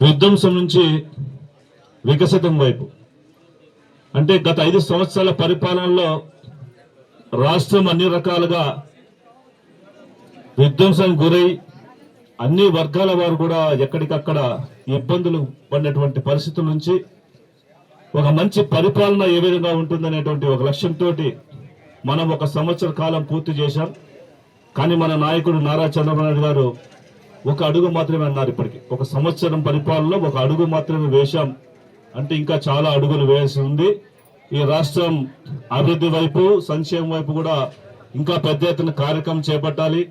విధ్వంసం నుంచి వికసితం వైపు. అంటే గత ఐదు సంవత్సరాల పరిపాలనలో రాష్ట్రం అన్ని రకాలుగా విధ్వంసానికి గురై అన్ని వర్గాల వారు కూడా ఎక్కడికక్కడ ఇబ్బందులు పడినటువంటి పరిస్థితుల నుంచి ఒక మంచి పరిపాలన ఏ విధంగా ఉంటుందనేటువంటి ఒక లక్ష్యంతో మనం ఒక సంవత్సర కాలం పూర్తి చేశాం. కానీ మన నాయకుడు నారా చంద్రబాబు నాయుడు గారు ఒక అడుగు మాత్రమే అన్నారు ఇప్పటికి. ఒక సంవత్సరం పరిపాలనలో ఒక అడుగు మాత్రమే వేశాం. అంటే ఇంకా చాలా అడుగులు వేయాల్సి ఉంది. ఈ రాష్ట్రం అభివృద్ధి వైపు సంక్షేమం వైపు కూడా ఇంకా పెద్ద ఎత్తున కార్యక్రమం చేపట్టాలి.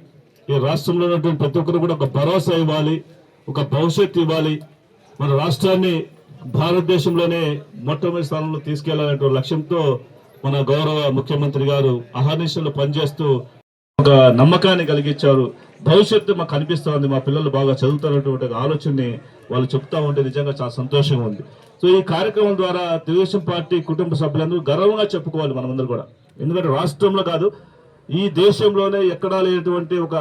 ఈ రాష్ట్రంలో ఉన్నటువంటి ప్రతి ఒక్కరు కూడా ఒక భరోసా ఇవ్వాలి ఒక భవిష్యత్తు ఇవ్వాలి. మన రాష్ట్రాన్ని భారతదేశంలోనే మొట్టమొదటి స్థానంలో తీసుకెళ్ళాలనే లక్ష్యంతో మన గౌరవ ముఖ్యమంత్రి గారు అహర్నిశలు పనిచేస్తూ ఒక నమ్మకాన్ని కలిగించారు. భవిష్యత్తు మాకు కనిపిస్తుంది మా పిల్లలు బాగా చదువుతున్నటువంటి ఆలోచనని వాళ్ళు చెప్తా ఉంటే నిజంగా చాలా సంతోషంగా ఉంది. సో ఈ కార్యక్రమం ద్వారా తెలుగుదేశం పార్టీ కుటుంబ సభ్యులందరూ గర్వంగా చెప్పుకోవాలి మనమందరూ కూడా. ఎందుకంటే రాష్ట్రంలో కాదు ఈ దేశంలోనే ఎక్కడా లేనటువంటి ఒక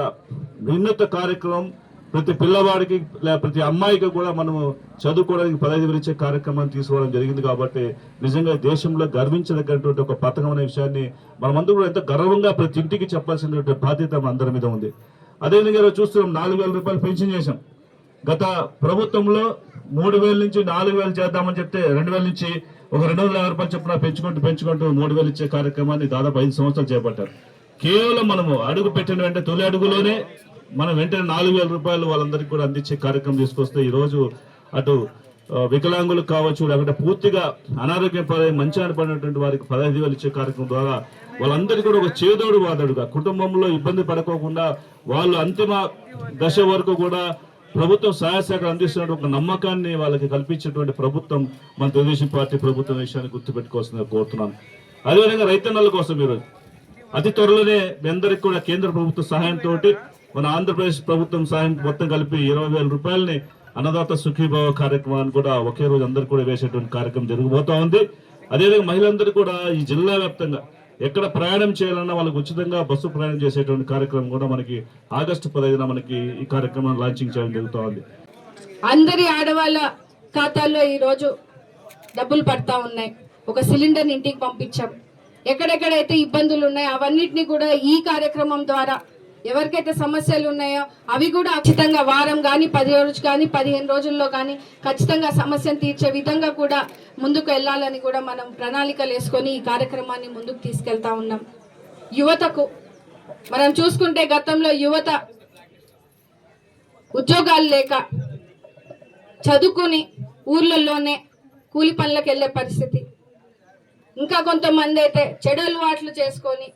వినూత కార్యక్రమం ప్రతి పిల్లవాడికి లేదా ప్రతి అమ్మాయికి కూడా మనము చదువుకోవడానికి పదహైదు వేలు ఇచ్చే కార్యక్రమాన్ని తీసుకోవడం జరిగింది కాబట్టి నిజంగా దేశంలో గర్వించదగ్గటువంటి ఒక పథకం అనే విషయాన్ని మనమందరూ కూడా ఎంతో గర్వంగా ప్రతి ఇంటికి చెప్పాల్సినటువంటి బాధ్యత మన అందరి మీద ఉంది. అదేవిధంగా చూస్తున్నాం నాలుగు వేల రూపాయలు పెన్షన్ చేశాం. గత ప్రభుత్వంలో మూడు వేల నుంచి నాలుగు వేలు చేద్దామని చెప్తే రెండు వేల నుంచి ఒక రెండు వందల యాభై రూపాయలు చొప్పున పెంచుకుంటూ పెంచుకుంటూ మూడు వేలు ఇచ్చే కార్యక్రమాన్ని దాదాపు ఐదు సంవత్సరాలు చేపట్టారు. కేవలం మనము అడుగు పెట్టిన వెంటనే తొలి అడుగులోనే మనం వెంటనే నాలుగు వేల రూపాయలు వాళ్ళందరికీ కూడా అందించే కార్యక్రమం తీసుకొస్తే ఈరోజు అటు వికలాంగులు వికలాంగులకు కావచ్చు లేకుంటే పూర్తిగా అనారోగ్యం పడే మంచాన పడినటువంటి వారికి పదహైదు వేలు ఇచ్చే కార్యక్రమం ద్వారా వాళ్ళందరికీ కూడా ఒక చేదోడు వాదడుగా. కుటుంబంలో ఇబ్బంది పడకోకుండా వాళ్ళు అంతిమ దశ వరకు కూడా ప్రభుత్వం సహాయ సహకారం అందిస్తున్న ఒక నమ్మకాన్ని వాళ్ళకి కల్పించేటువంటి ప్రభుత్వం మన తెలుగుదేశం పార్టీ ప్రభుత్వం విషయాన్ని గుర్తుపెట్టుకోవాల్సిందిగా కోరుతున్నాను అదేవిధంగా రైతన్నల కోసం ఈరోజు అతి త్వరలోనే మీ అందరికి కూడా కేంద్ర ప్రభుత్వ సహాయంతో మన ఆంధ్రప్రదేశ్ ప్రభుత్వం సహాయం మొత్తం కలిపి ఇరవై వేల రూపాయలని అన్నదాత సుఖీభావ కార్యక్రమాన్ని కూడా ఒకే రోజు అందరు కూడా వేసేటువంటి కార్యక్రమం జరగబోతా ఉంది. అదేవిధంగా మహిళలందరూ కూడా ఈ జిల్లా వ్యాప్తంగా ఎక్కడ ప్రయాణం చేయాలన్నా వాళ్ళకి ఉచితంగా బస్సు ప్రయాణం చేసేటువంటి కార్యక్రమం కూడా మనకి ఆగస్టు పదహైదున మనకి ఈ కార్యక్రమాన్ని లాంచింగ్ చేయడం జరుగుతూ ఉంది అందరి ఆడవాళ్ళ ఖాతాల్లో ఈరోజు డబ్బులు పడతా ఉన్నాయి. ఒక సిలిండర్ ఇంటికి పంపించాం. ఎక్కడెక్కడైతే ఇబ్బందులు ఉన్నాయో అవన్నిటిని కూడా ఈ కార్యక్రమం ద్వారా ఎవరికైతే సమస్యలు ఉన్నాయో అవి కూడా ఖచ్చితంగా వారం కానీ పది రోజు కానీ పదిహేను రోజుల్లో కానీ ఖచ్చితంగా సమస్యను తీర్చే విధంగా కూడా ముందుకు వెళ్ళాలని కూడా మనం ప్రణాళికలు వేసుకొని ఈ కార్యక్రమాన్ని ముందుకు తీసుకెళ్తా ఉన్నాం. యువతకు మనం చూసుకుంటే గతంలో యువత ఉద్యోగాలు లేక చదువుకుని ఊర్లలోనే కూలి పనులకు వెళ్ళే పరిస్థితి. ఇంకా కొంతమంది అయితే చెడు అలవాట్లు చేసుకొని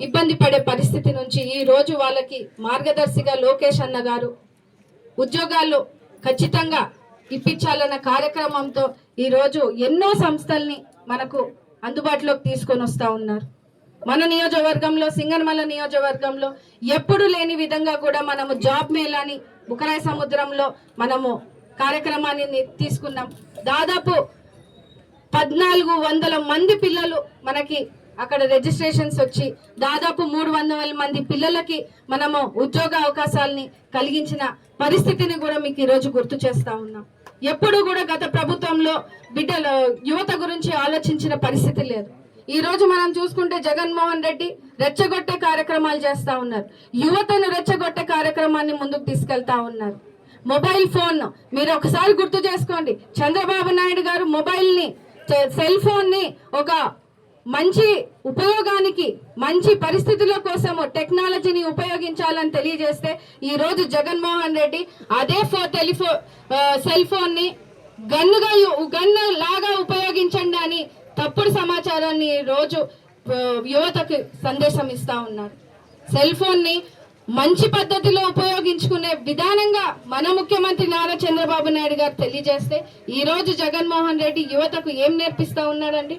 ఇబ్బంది పడే పరిస్థితి నుంచి ఈ రోజు వాళ్ళకి మార్గదర్శిగా లోకేష్ అన్న గారు ఉద్యోగాలు ఖచ్చితంగా ఇప్పించాలన్న కార్యక్రమంతో ఈరోజు ఎన్నో సంస్థల్ని మనకు అందుబాటులోకి తీసుకొని వస్తూ ఉన్నారు. మన నియోజకవర్గంలో సింగనమల నియోజకవర్గంలో ఎప్పుడు లేని విధంగా కూడా మనము జాబ్ మేళాని బుకరాయ సముద్రంలో మనము కార్యక్రమాన్ని తీసుకున్నాం. దాదాపు పద్నాలుగు వందల మంది పిల్లలు మనకి అక్కడ రిజిస్ట్రేషన్స్ వచ్చి దాదాపు మూడు వందల మంది పిల్లలకి మనము ఉద్యోగ అవకాశాలని కలిగించిన పరిస్థితిని కూడా మీకు ఈరోజు గుర్తు చేస్తా ఉన్నాం. ఎప్పుడు కూడా గత ప్రభుత్వంలో బిడ్డల యువత గురించి ఆలోచించిన పరిస్థితి లేదు. ఈ రోజు మనం చూసుకుంటే జగన్మోహన్ రెడ్డి రెచ్చగొట్టే కార్యక్రమాలు చేస్తా ఉన్నారు. యువతను రెచ్చగొట్టే కార్యక్రమాన్ని ముందుకు తీసుకెళ్తా ఉన్నారు. మొబైల్ ఫోన్ మీరు ఒకసారి గుర్తు చేసుకోండి. చంద్రబాబు నాయుడు గారు మొబైల్ని సెల్ ఫోన్ని ఒక మంచి ఉపయోగానికి మంచి పరిస్థితుల కోసము టెక్నాలజీని ఉపయోగించాలని తెలియజేస్తే ఈరోజు జగన్మోహన్ రెడ్డి అదే ఫో టెలిఫో సెల్ ఫోన్ని గన్నుగా గన్ను లాగా ఉపయోగించండి అని తప్పుడు సమాచారాన్ని రోజు యువతకు సందేశం ఇస్తా ఉన్నారు. సెల్ ఫోన్ని మంచి పద్ధతిలో ఉపయోగించుకునే విధానంగా మన ముఖ్యమంత్రి నారా చంద్రబాబు నాయుడు గారు తెలియజేస్తే ఈ రోజు జగన్మోహన్ రెడ్డి యువతకు ఏం నేర్పిస్తా ఉన్నాడండి?